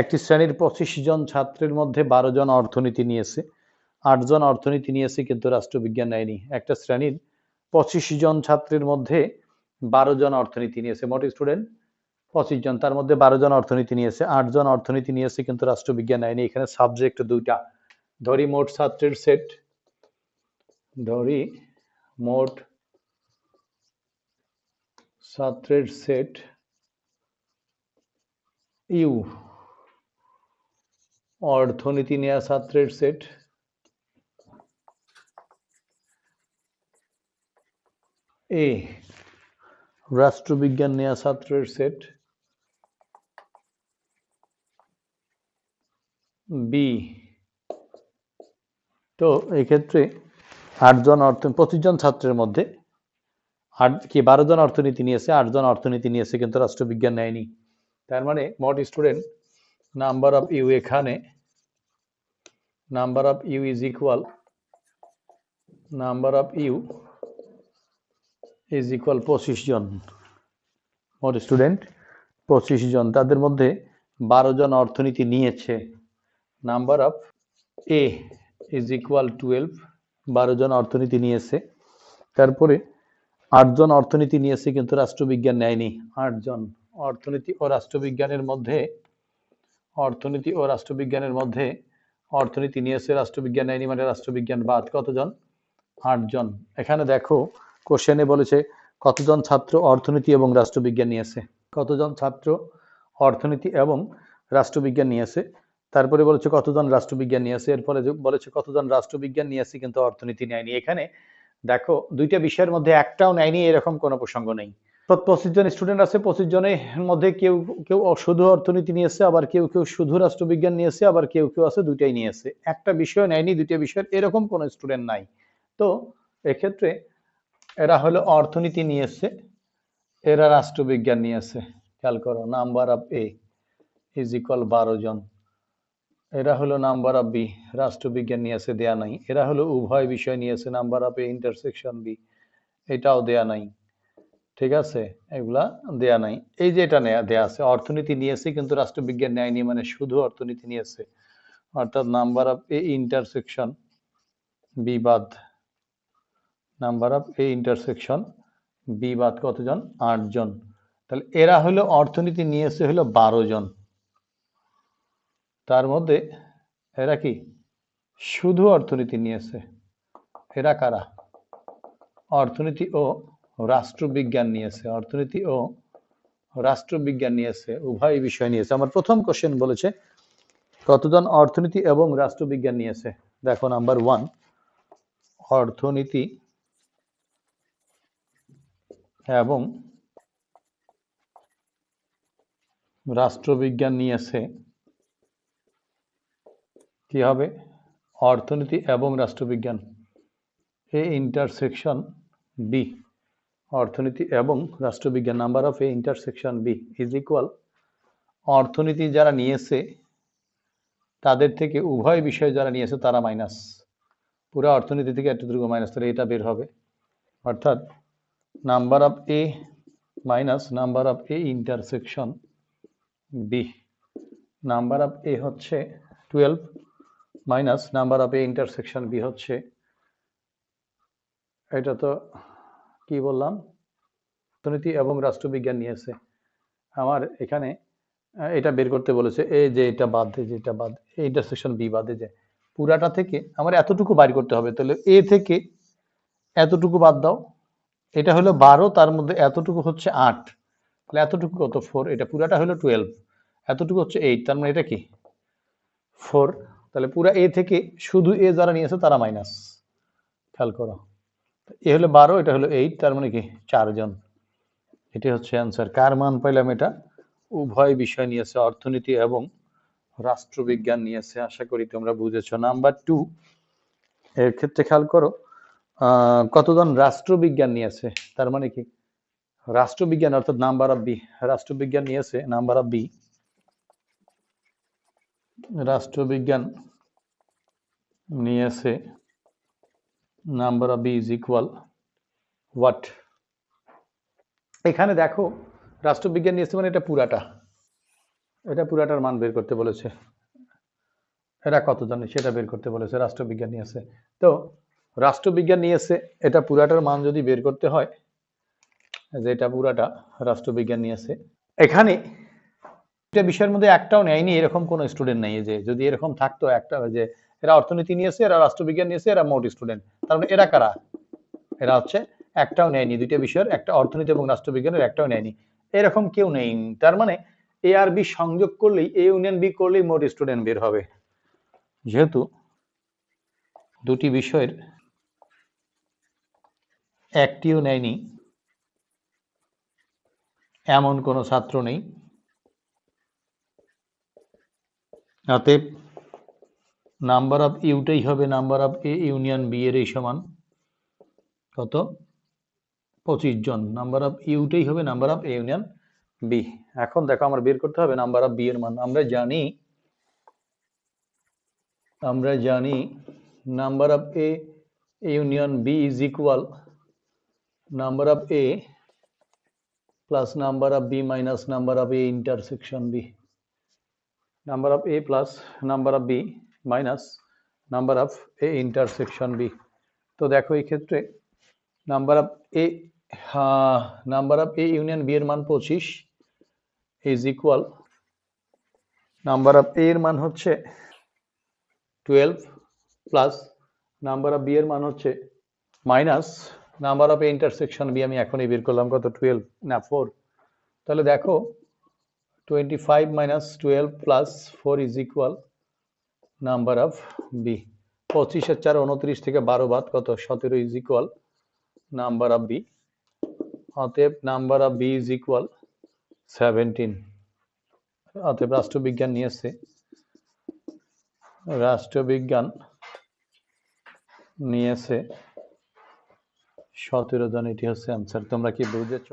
একটি শ্রেণির পঁচিশ জন ছাত্রের মধ্যে বারো জন অর্থনীতি নিয়েছে আটজন অর্থনীতি নিয়েছে কিন্তু রাষ্ট্রবিজ্ঞান নেয়নি। একটা শ্রেণির পঁচিশ জন ছাত্রের মধ্যে বারো জন অর্থনীতি নিয়েছে। মোট স্টুডেন্ট, পঁচিশ জন, তার মধ্যে বারো জন অর্থনীতি নিয়েছে আটজন অর্থনীতি নিয়েছে কিন্তু রাষ্ট্রবিজ্ঞান নেয়নি। এখানে সাবজেক্ট দুইটা, ধরি মোট ছাত্রের সেট, ধরি মোট ছাত্রের সেট ইউ। অর্থনীতি নেয়া ছাত্রের সেট। এ, রাষ্ট্রবিজ্ঞান নেয়া ছাত্রের সেট। বি, তো এক্ষেত্রে আটজন অর্থ পঁচিশ জন ছাত্রের মধ্যে আট, কি বারো জন অর্থনীতি নিয়েছে, আটজন অর্থনীতি নিয়েছে কিন্তু রাষ্ট্রবিজ্ঞান নেয়নি। তার মানে মোট স্টুডেন্ট নাম্বার অফ ইউ এখানে number of U is equal number of U is equal পঁচিশ জন। মোট স্টুডেন্ট পঁচিশ জন। তাদের মধ্যে বারো জন অর্থনীতি নিয়েছে। Number of A is equal twelve বারো জন অর্থনীতি নিয়েছে। তারপরে আটজন অর্থনীতি নিয়েছে কিন্তু রাষ্ট্রবিজ্ঞান নেয়নি। আটজন অর্থনীতি ও রাষ্ট্রবিজ্ঞানের মধ্যে অর্থনীতি ও রাষ্ট্রবিজ্ঞানের মধ্যে, অর্থনীতি নিয়েছে রাষ্ট্রবিজ্ঞান নেয়নি মানে রাষ্ট্রবিজ্ঞান বাদ কতজন? আটজন। এখানে দেখো, কোশ্চেনে বলেছে, কতজন ছাত্র অর্থনীতি এবং রাষ্ট্রবিজ্ঞান নিয়েছে কতজন ছাত্র অর্থনীতি এবং রাষ্ট্রবিজ্ঞান নিয়েছে তারপরে বলেছে, কতজন রাষ্ট্রবিজ্ঞান নিয়েছে এরপরে বলেছে, কতজন রাষ্ট্রবিজ্ঞান নিয়েছে কিন্তু অর্থনীতি নেয়নি। এখানে দেখো, দুইটা বিষয়ের মধ্যে একটাও নেয়নি, এরকম কোনো প্রসঙ্গ নেই। পঁচিশ জন স্টুডেন্ট আছে, পঁচিশ জনের মধ্যে কেউ কেউ শুধু অর্থনীতি নিয়েছে, আবার কেউ কেউ শুধু রাষ্ট্রবিজ্ঞান নিয়েছে, আবার কেউ কেউ আছে দুইটাই নিয়েছে। একটা বিষয় নেয়নি, দুইটা বিষয়ের এরকম কোনো স্টুডেন্ট নাই। তো এক্ষেত্রে এরা হলো অর্থনীতি নিয়েছে, এরা রাষ্ট্রবিজ্ঞান নিয়েছে। খেয়াল করো number of A is equal বারো জন। এরা হলো নাম্বার অফ বি রাষ্ট্রবিজ্ঞান নিয়েছে, দেয়া নাই। এরা হলো উভয় বিষয় নিয়েছে number of A intersection B এটাও দেয়া নাই। ঠিক আছে? এগুলা দেয়া নাই। এই যে এটা নেয়া, দেয়া আছে। অর্থনীতি নিয়েছে কিন্তু রাষ্ট্রবিজ্ঞান নেয়নি মানে শুধু অর্থনীতি নিয়েছে। অর্থাৎ নাম্বার অফ এ ইন্টারসেকশন বিবাদ নাম্বার অফ এ ইন্টারসেকশন বিবাদ কতজন? আটজন তাহলে এরা হলো অর্থনীতি নিয়েছে হলো বারো জন। তার মধ্যে এরা কি? শুধু অর্থনীতি নিয়েছে। এরা কারা? অর্থনীতি ও রাষ্ট্রবিজ্ঞান নিয়েছে, অর্থনীতি ও রাষ্ট্রবিজ্ঞান নিয়েছে উভয় বিষয় নিয়েছে। আমার প্রথম কোশ্চেন বলেছে, কতজন অর্থনীতি এবং রাষ্ট্রবিজ্ঞান নিয়েছে? দেখো নাম্বার ওয়ান অর্থনীতি এবং রাষ্ট্রবিজ্ঞান নিয়েছে, কি হবে? অর্থনীতি এবং রাষ্ট্রবিজ্ঞান। এ ইন্টারসেকশন বি অর্থনীতি এবং রাষ্ট্রবিজ্ঞান number of A intersection B is equal অর্থনীতি যারা নিয়েছে, তাদের থেকে উভয় বিষয় যারা নিয়েছে, তারা মাইনাস পুরো অর্থনীতি থেকে এতটুকু মাইনাস তাহলে এটা বের হবে। অর্থাৎ number of A minus number of A intersection B number of A হচ্ছে twelve minus number of A intersection B হচ্ছে, এটা তো কি বললাম? অর্থনীতি এবং রাষ্ট্রবিজ্ঞান নিয়েছে। আমার এখানে এটা বের করতে বলেছে এই যে, এটা বাদ যে, এটা বাদ ইন্টারসেকশন বি বাদে যে, পুরাটা থেকে আমার এতটুকু বাইর করতে হবে। তাহলে এ থেকে এতটুকু বাদ দাও। এটা হলো বারো, তার মধ্যে এতটুকু হচ্ছে আট। তাহলে এতটুকু কত? ফোর এটা পুরাটা হলো টুয়েলভ এতটুকু হচ্ছে এইট তার মানে এটা কি? ফোর তাহলে পুরা এ থেকে শুধু এ যারা নিয়েছে তারা মাইনাস খেয়াল করো। এ হলো বারো, এটা হলো এইট তার মানে কি চারজন। এটি হচ্ছে অ্যান্সার কার মান পাইলাম এটা? উভয় বিষয় নিয়েছে, অর্থনীতি এবং রাষ্ট্রবিজ্ঞান নিয়েছে, আশা করি তোমরা বুঝেছ। নাম্বার টু এর ক্ষেত্রে খেয়াল করো কতজন রাষ্ট্রবিজ্ঞান নিয়েছে? তার মানে কি রাষ্ট্রবিজ্ঞান অর্থাৎ নাম্বার অফ বি রাষ্ট্রবিজ্ঞান নিয়েছে নাম্বার অফ বি রাষ্ট্রবিজ্ঞান নিয়েছে number of B is equal what? এখানে দেখো, রাষ্ট্রবিজ্ঞান নিয়েছে মানে এটা পুরাটা। এটা পুরাটার মান বের করতে বলেছে। এরা কত জানে? সেটা বের করতে বলেছে, রাষ্ট্রবিজ্ঞান নিয়েছে তো, রাষ্ট্রবিজ্ঞান নিয়েছে এটা পুরাটার মান যদি বের করতে হয়, যে এটা পুরাটা, রাষ্ট্রবিজ্ঞান নিয়েছে এখানে এটা বিষয়ের মধ্যে একটাও নেয়নি, এরকম কোনো স্টুডেন্ট নেই, যে যদি এরকম থাকতো একটা, যে এরা অর্থনীতি নিয়েছে, এরা রাষ্ট্রবিজ্ঞান নিয়েছে, এরা মোট স্টুডেন্ট। তার মানে এরা কারা? এরা হচ্ছে একটাও নেয়নি, দুইটা বিষয়ের, একটা অর্থনীতি এবং রাষ্ট্রবিজ্ঞানের একটাও নেয়নি। এরকম কেউ নেই। তার মানে এ আর বি সংযোগ করলেই এ ইউনিয়ন বি করলেই মোট স্টুডেন্ট বের হবে। যেহেতু দুটি বিষয়ের একটিও নেয়নি, এমন কোনো ছাত্র নেই। অতএব নাম্বার অফ ইউটাই হবে number of A union B এর এই সমান কত পঁচিশ জন নাম্বার অফ ইউটাই হবে number of A union B এখন দেখো আমার বের করতে হবে নাম্বার অফ বি এর মান আমরা জানি আমরা জানি number of A union B is equal number of A plus number of B minus number of A intersection B number of A plus number of b minus number of a intersection b. তো দেখো এই ক্ষেত্রে number of A number of A union B এর মান পঁচিশ is equal number of A এর মান হচ্ছে twelve plus number of B এর মান হচ্ছে minus number of A intersection B আমি এখনই বের করলাম কত টুয়েলভ না ফোর তাহলে দেখো twenty five minus twelve plus four is equal number of B. পঁচিশের চার উনত্রিশ থেকে বারো বাদ কত? সতেরো is equal number of B. অতএব number of B is equal seventeen অতএব রাষ্ট্রবিজ্ঞান নিয়েছে রাষ্ট্রবিজ্ঞান নিয়েছে সতেরো জন এটি হচ্ছে অ্যান্সার তোমরা কি বুঝেছ?